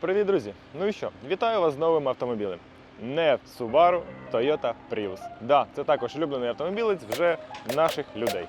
Привіт, друзі! Ну і що? Вітаю вас з новим автомобілем. Не Subaru, Toyota Prius. Да, це також улюблений автомобілець вже наших людей.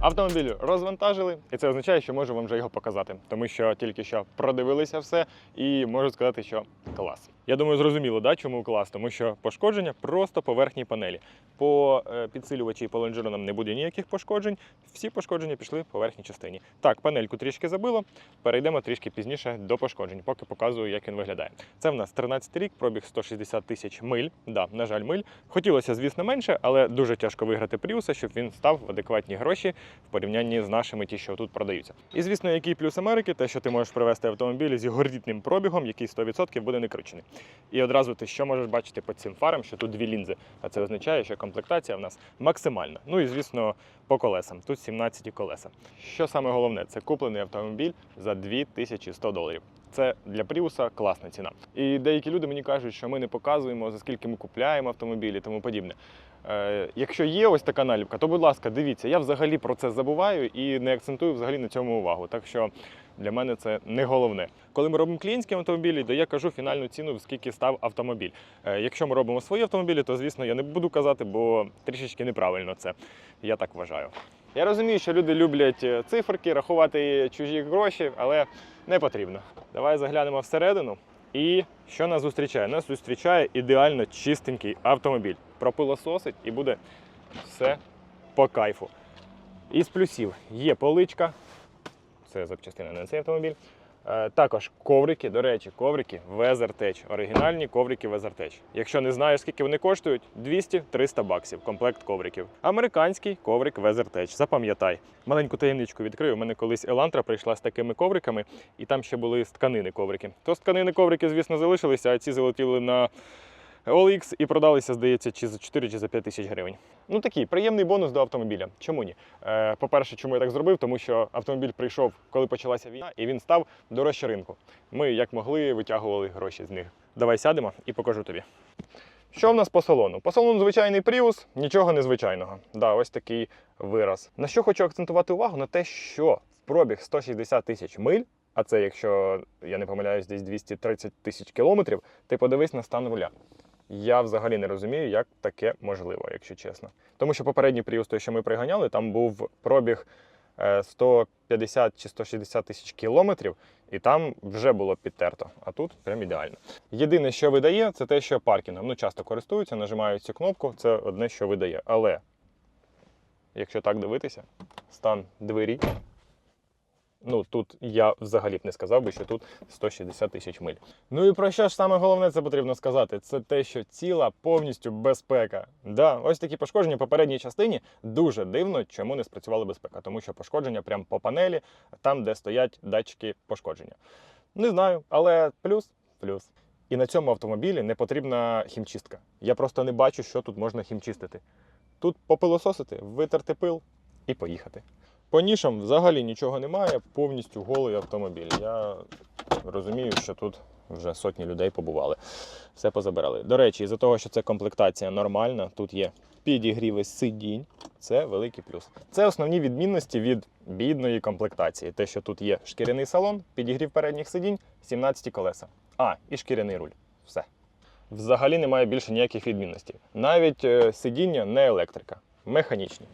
Автомобіль розвантажили, і це означає, що можу вам вже його показати, тому що тільки що продивилися все і можу сказати, що клас. Я думаю, зрозуміло, да, чому клас, тому що пошкодження просто поверхній панелі. По е, підсилювачі і по лонжеронам не буде ніяких пошкоджень. Всі пошкодження пішли по верхній частині. Так, панельку трішки забило. Перейдемо трішки пізніше до пошкоджень, поки показую, як він виглядає. Це в нас 13 рік, пробіг 160 тисяч миль. Да, на жаль, миль. Хотілося, звісно, менше, але дуже тяжко виграти Пріуса, щоб він став в адекватні гроші в порівнянні з нашими, ті, що тут продаються. І звісно, який плюс Америки, те, що ти можеш привезти автомобіль зі гордітним пробігом, який 100% буде не кручений. І одразу ти що можеш бачити по цим фарам, що тут дві лінзи. А це означає, що комплектація в нас максимальна. Ну і звісно, по колесам. Тут 17 колеса. Що саме головне, це куплений автомобіль за 2100 доларів. Це для Пріуса класна ціна. І деякі люди мені кажуть, що ми не показуємо, за скільки ми купляємо автомобілі і тому подібне. Е, якщо є ось така наліпка, то будь ласка, дивіться, я взагалі про це забуваю і не акцентую взагалі на цьому увагу. Так що для мене це не головне. Коли ми робимо клієнтські автомобілі, то я кажу фінальну ціну, скільки став автомобіль. Е, якщо ми робимо свої автомобілі, то звісно я не буду казати, бо трішечки неправильно це. Я так вважаю. Я розумію, що люди люблять е, циферки, рахувати чужі гроші, але не потрібно. Давай заглянемо всередину. І що нас зустрічає? Нас зустрічає ідеально чистенький автомобіль. Пропилососить і буде все по кайфу. Із плюсів є поличка, це запчастина на цей автомобіль. Е, Також коврики, до речі, коврики Везертеч. оригінальні коврики Везертеч. Якщо не знаєш, скільки вони коштують, 200-300 баксів комплект ковриків. Американський коврик Везертеч. запам'ятай. Маленьку таємничку відкрию. У мене колись Елантра прийшла з такими ковриками, і там ще були з тканини коврики. То з тканини коврики, звісно, залишилися, а ці залетіли на OLX і продалися, здається, чи за 4 чи за 5 тисяч гривень. Ну такий приємний бонус до автомобіля. Чому ні? Е, по-перше, чому я так зробив? Тому що автомобіль прийшов, коли почалася війна, і він став дорожче ринку. Ми, як могли, витягували гроші з них. Давай сядемо і покажу тобі. Що в нас по салону? По салону звичайний Prius, нічого незвичайного. Да, ось такий вираз. На що хочу акцентувати увагу? На те, що в пробіг 160 тисяч миль, а це, якщо я не помиляюсь, десь 230 тисяч кілометрів, ти подивись на стан руля. Я взагалі не розумію, як таке можливо, якщо чесно. Тому що попередній Prius, той, що ми приганяли, там був пробіг е, 150 чи 160 тисяч кілометрів, і там вже було підтерто. А тут прям ідеально. Єдине, що видає, це те, що паркінгом. Ну, часто користуються, нажимають цю кнопку, це одне, що видає. Але якщо так дивитися, стан двері. Ну тут я взагалі б не сказав би, що тут 160 тисяч миль. Ну і про що ж саме головне це потрібно сказати? Це те, що ціла повністю безпека. Да, ось такі пошкодження в попередній частині дуже дивно, чому не спрацювала безпека, тому що пошкодження прямо по панелі, там, де стоять датчики пошкодження. Не знаю, але плюс плюс. І на цьому автомобілі не потрібна хімчистка. Я просто не бачу, що тут можна хімчистити. Тут попилососити, витерти пил і поїхати. По нішам взагалі нічого немає, повністю голий автомобіль. Я розумію, що тут вже сотні людей побували. Все позабирали. До речі, із-за того, що це комплектація нормальна, тут є підігріви сидінь. Це великий плюс. Це основні відмінності від бідної комплектації. Те, що тут є шкіряний салон, підігрів передніх сидінь, 17 колеса. А, і шкіряний руль. Все. Взагалі немає більше ніяких відмінностей. Навіть е, сидіння не електрика, механічні.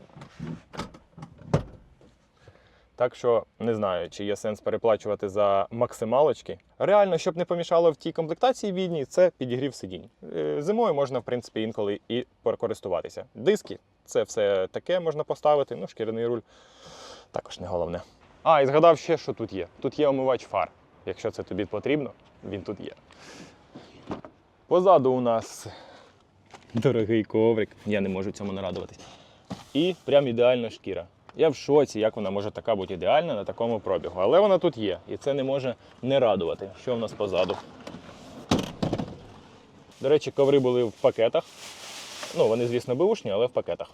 Так що не знаю, чи є сенс переплачувати за максималочки. Реально, щоб не помішало в тій комплектації бідній, це підігрів сидінь. Е, Зимою можна, в принципі, інколи і користуватися. Диски це все таке можна поставити. Ну, шкіряний руль також не головне. А, і згадав ще, що тут є. Тут є омивач фар. Якщо це тобі потрібно, він тут є. Позаду у нас дорогий коврик. Я не можу цьому нарадуватись. І прям ідеальна шкіра. Я в шоці, як вона може така бути ідеальна на такому пробігу. Але вона тут є, і це не може не радувати. Що в нас позаду? До речі, коври були в пакетах. Ну, вони, звісно, беушні, але в пакетах.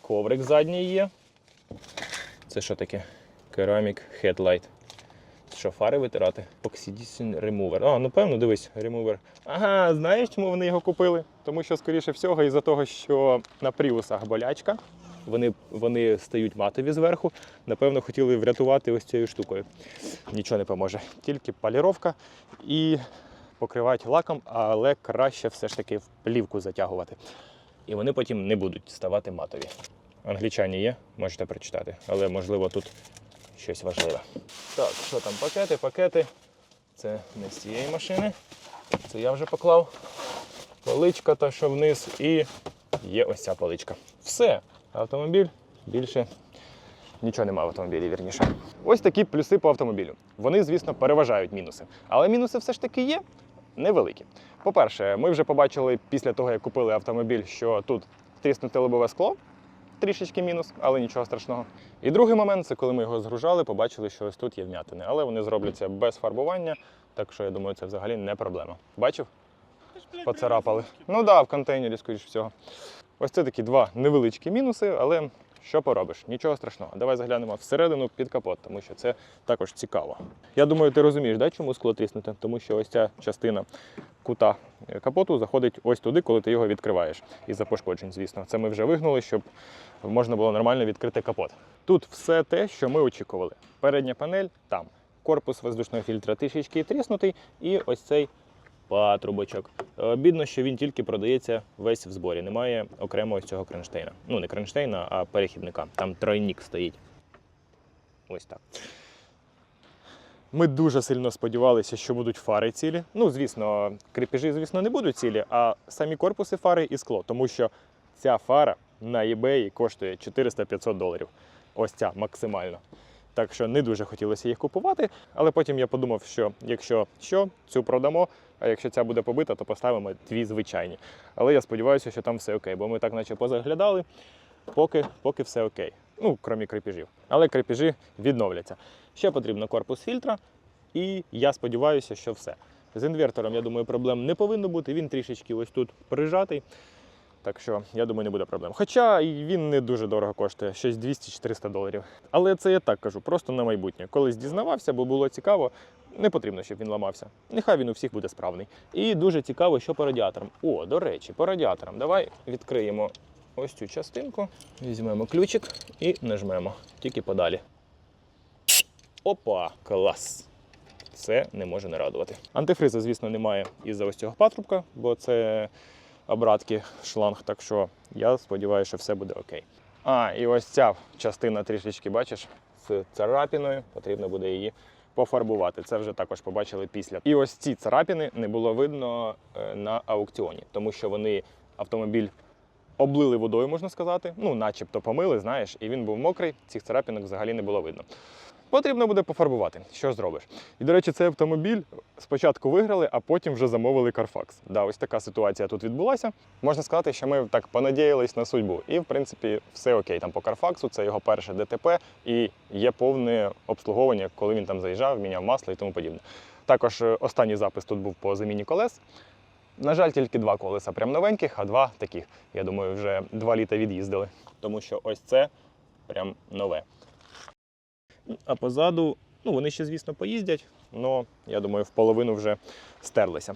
Коврик задній є. Це що таке? Керамік Headlight. Що, фари витирати? Oxidation Remover. А, ну певно, дивись, ремувер. Ага, знаєш, чому вони його купили? Тому що, скоріше всього, із-за того, що на пріусах болячка. Вони, вони стають матові зверху. Напевно, хотіли врятувати ось цією штукою. Нічого не поможе. Тільки поліровка і покривати лаком, але краще все ж таки в плівку затягувати. І вони потім не будуть ставати матові. Англічані є, можете прочитати, але можливо тут щось важливе. Так, що там, пакети, пакети. Це не з цієї машини. Це я вже поклав. Поличка та що вниз, і є ось ця поличка. Все. Автомобіль більше нічого немає в автомобілі, вірніше. Ось такі плюси по автомобілю. Вони, звісно, переважають мінуси. Але мінуси все ж таки є невеликі. По-перше, ми вже побачили після того, як купили автомобіль, що тут тріснуте лобове скло. Трішечки мінус, але нічого страшного. І другий момент це коли ми його згружали, побачили, що ось тут є вм'ятини. Але вони зробляться без фарбування, так що я думаю, це взагалі не проблема. Бачив? Поцарапали. Ну так, да, в контейнері, скоріш всього. Ось це такі два невеличкі мінуси, але що поробиш? Нічого страшного. Давай заглянемо всередину під капот, тому що це також цікаво. Я думаю, ти розумієш, да, чому скло тріснуте? Тому що ось ця частина кута капоту заходить ось туди, коли ти його відкриваєш. Із-за пошкоджень, звісно. Це ми вже вигнули, щоб можна було нормально відкрити капот. Тут все те, що ми очікували. Передня панель там. Корпус воздушного фільтра трішечки тріснутий, і ось цей патрубочок. Е, Бідно, що він тільки продається весь в зборі. Немає окремо ось цього кронштейна. Ну, не кронштейна, а перехідника. Там тройник стоїть. Ось так. Ми дуже сильно сподівалися, що будуть фари цілі. Ну, звісно, кріпежі, звісно, не будуть цілі, а самі корпуси фари і скло, тому що ця фара на eBay коштує 400-500 доларів. Ось ця максимально. Так що не дуже хотілося їх купувати, але потім я подумав, що якщо що, цю продамо, а якщо ця буде побита, то поставимо дві звичайні. Але я сподіваюся, що там все окей, бо ми так наче позаглядали, поки, поки все окей. Ну, крім крепежів. Але крепежі відновляться. Ще потрібно корпус фільтра, і я сподіваюся, що все. З інвертором, я думаю, проблем не повинно бути. Він трішечки ось тут прижатий. Так що, я думаю, не буде проблем. Хоча він не дуже дорого коштує, щось 200-400 доларів. Але це я так кажу, просто на майбутнє. Колись дізнавався, бо було цікаво. Не потрібно, щоб він ламався. Нехай він у всіх буде справний. І дуже цікаво, що по радіаторам. О, до речі, по радіаторам. Давай відкриємо ось цю частинку, візьмемо ключик і нажмемо. Тільки подалі. Опа, клас! Це не може не радувати. Антифриза, звісно, немає із-за ось цього патрубка, бо це обратки шланг, так що я сподіваюся, що все буде окей. А, і ось ця частина трішечки, бачиш, з царапіною, потрібно буде її пофарбувати. Це вже також побачили після. І ось ці царапіни не було видно е, на аукціоні, тому що вони автомобіль облили водою, можна сказати. Ну, начебто помили, знаєш, і він був мокрий, цих царапінок взагалі не було видно. Потрібно буде пофарбувати. Що зробиш? І, до речі, цей автомобіль спочатку виграли, а потім вже замовили Carfax. Да, ось така ситуація тут відбулася. Можна сказати, що ми так понадіялись на судьбу. І, в принципі, все окей. Там по Carfax це його перше ДТП і є повне обслуговування, коли він там заїжджав, міняв масло і тому подібне. Також е, останній запис тут був по заміні колес. На жаль, тільки два колеса прям новеньких, а два таких. Я думаю, вже два літа від'їздили. Тому що ось це прям нове. А позаду, ну вони ще, звісно, поїздять, але я думаю, в половину вже стерлися.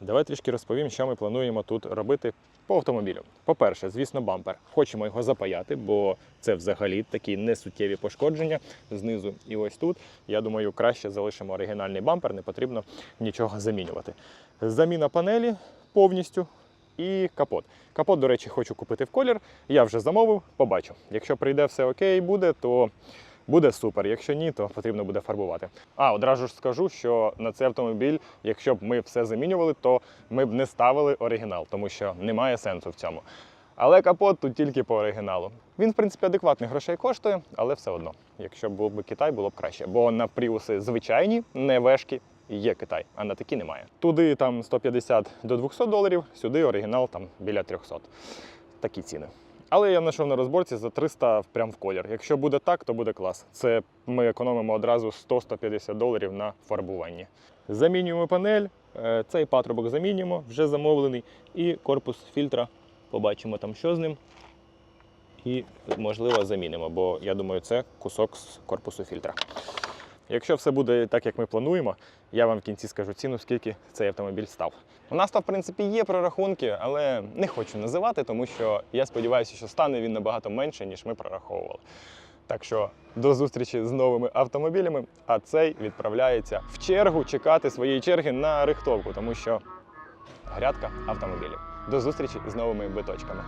Давай трішки розповім, що ми плануємо тут робити по автомобілю. По-перше, звісно, бампер. Хочемо його запаяти, бо це взагалі такі несуттєві пошкодження знизу і ось тут. Я думаю, краще залишимо оригінальний бампер, не потрібно нічого замінювати. Заміна панелі повністю. І капот. Капот, до речі, хочу купити в колір. Я вже замовив, побачу. Якщо прийде все окей, буде, то буде супер. Якщо ні, то потрібно буде фарбувати. А одразу ж скажу, що на цей автомобіль, якщо б ми все замінювали, то ми б не ставили оригінал, тому що немає сенсу в цьому. Але капот тут тільки по оригіналу. Він, в принципі, адекватних грошей коштує, але все одно. Якщо був би Китай, було б краще. Бо на пріуси звичайні, не вешки, є Китай, а на такі немає. Туди там 150 до 200 доларів, сюди оригінал там біля 300. Такі ціни. Але я знайшов на розборці за 300 прям в колір. Якщо буде так, то буде клас. Це ми економимо одразу 100-150 доларів на фарбуванні. Замінюємо панель, е, цей патрубок замінюємо, вже замовлений, і корпус фільтра. Побачимо там, що з ним. І, можливо, замінимо, бо я думаю, це кусок з корпусу фільтра. Якщо все буде так, як ми плануємо, я вам в кінці скажу ціну, скільки цей автомобіль став. У нас там, в принципі, є прорахунки, але не хочу називати, тому що я сподіваюся, що стане він набагато менше, ніж ми прораховували. Так що до зустрічі з новими автомобілями, а цей відправляється в чергу чекати своєї черги на рихтовку, тому що грядка автомобілів. До зустрічі з новими биточками.